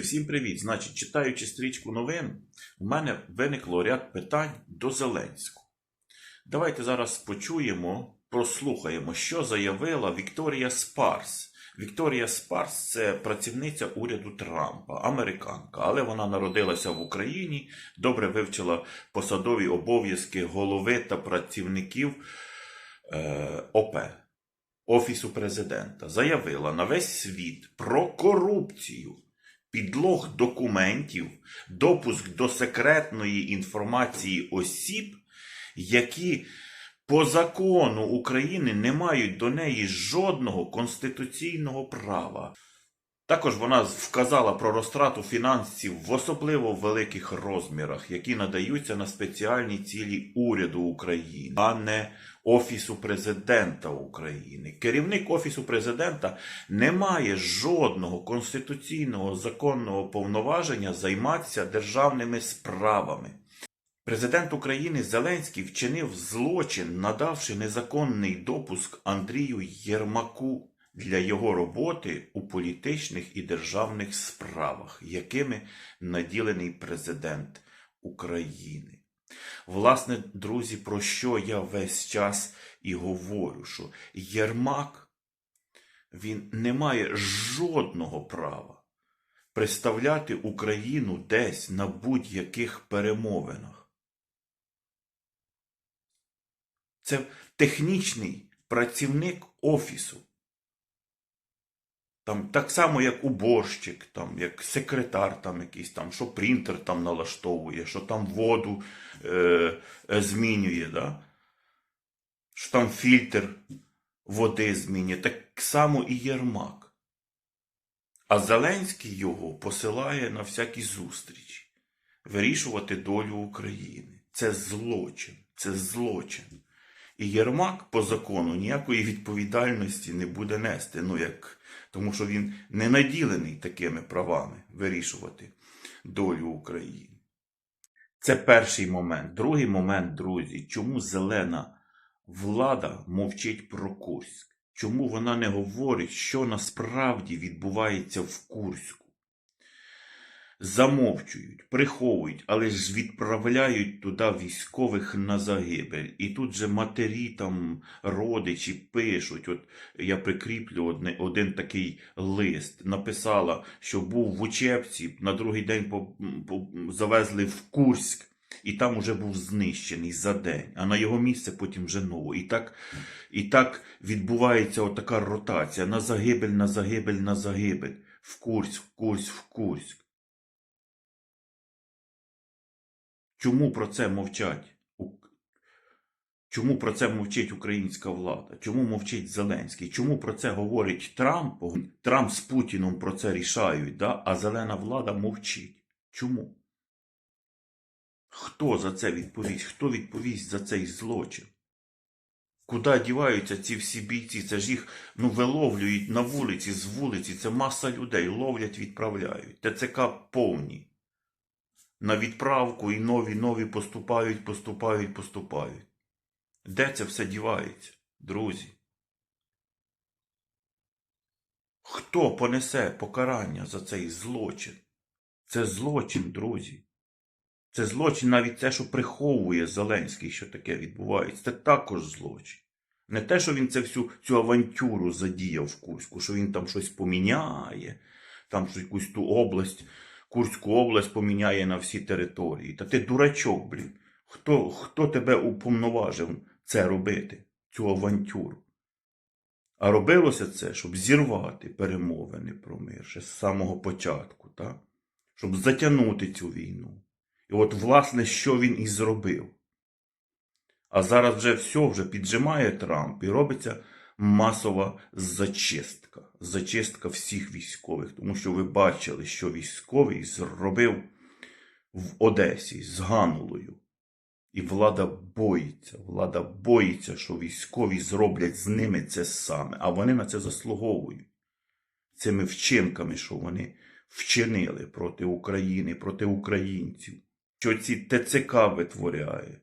Всім привіт! Значить, читаючи стрічку новин, у мене виникло ряд питань до Зеленського. Давайте зараз почуємо, прослухаємо, що заявила Вікторія Спарс. Вікторія Спарс це працівниця уряду Трампа, американка, але вона народилася в Україні, добре вивчила посадові обов'язки голови та працівників е, ОП. Офісу президента заявила на весь світ про корупцію, підлог документів, допуск до секретної інформації осіб, які по закону України не мають до неї жодного конституційного права. Також вона вказала про розтрату фінансів в особливо великих розмірах, які надаються на спеціальні цілі уряду України, а не Офісу президента України. Керівник Офісу президента не має жодного конституційного законного повноваження займатися державними справами. Президент України Зеленський вчинив злочин, надавши незаконний допуск Андрію Єрмаку для його роботи у політичних і державних справах, якими наділений президент України. Власне, друзі, про що я весь час і говорю, що Єрмак він не має жодного права представляти Україну десь на будь-яких перемовинах. Це технічний працівник офісу. Там так само, як уборщик, там, як секретар, там якийсь там, що принтер там налаштовує, що там воду е, е, змінює, да? що там фільтр води змінює. Так само і Єрмак. А Зеленський його посилає на всякі зустрічі, вирішувати долю України. Це злочин, це злочин. І Єрмак по закону ніякої відповідальності не буде нести, ну як, тому що він не наділений такими правами вирішувати долю України. Це перший момент. Другий момент, друзі, чому зелена влада мовчить про Курськ? Чому вона не говорить, що насправді відбувається в Курську? Замовчують, приховують, але ж відправляють туди військових на загибель. І тут же матері, там, родичі пишуть. От я прикріплю одне, один такий лист. Написала, що був в учебці, на другий день по, по, завезли в Курськ, і там уже був знищений за день, а на його місце потім вже ново. І так, і так відбувається отака ротація на загибель, на загибель, на загибель. В Курськ, в Курськ, в Курськ. Чому про це мовчать? Чому про це мовчить українська влада? Чому мовчить Зеленський? Чому про це говорить Трамп? Трамп з Путіном про це рішають, да? а зелена влада мовчить. Чому? Хто за це відповість? Хто відповість за цей злочин? Куди діваються ці всі бійці? Це ж їх ну, виловлюють на вулиці, з вулиці. Це маса людей. Ловлять, відправляють. ТЦК повні на відправку і нові, нові поступають, поступають, поступають. Де це все дівається, друзі? Хто понесе покарання за цей злочин? Це злочин, друзі. Це злочин навіть те, що приховує Зеленський, що таке відбувається. Це також злочин. Не те, що він це всю цю авантюру задіяв в Курську, що він там щось поміняє, там що якусь ту область, Курську область поміняє на всі території. Та ти дурачок, блін. Хто, хто тебе уповноважив це робити, цю авантюру? А робилося це, щоб зірвати перемовини про мир ще з самого початку, так? щоб затягнути цю війну. І от, власне, що він і зробив. А зараз вже все вже піджимає Трамп і робиться масова зачистка. Зачистка всіх військових. Тому що ви бачили, що військовий зробив в Одесі з Ганулою. І влада боїться, влада боїться, що військові зроблять з ними це саме, а вони на це заслуговують. Цими вчинками, що вони вчинили проти України, проти українців, що ці ТЦК витворяє,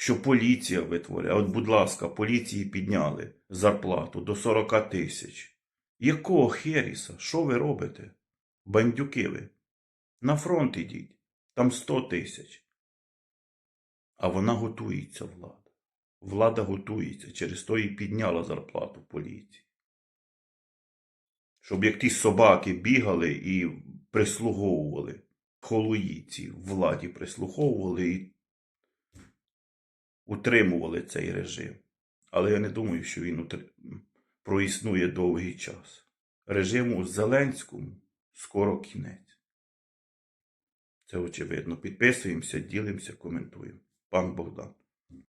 що поліція витворяє. От, будь ласка, поліції підняли зарплату до 40 тисяч. Якого херіса? Що ви робите? Бандюки ви. На фронт ідіть. Там 100 тисяч. А вона готується, влада. Влада готується, через то і підняла зарплату поліції. Щоб як ті собаки бігали і прислуговували, холуїці владі прислуховували і утримували цей режим. Але я не думаю, що він утр- проіснує довгий час. Режиму Зеленському скоро кінець. Це очевидно. Підписуємося, ділимося, коментуємо. Пан Богдан.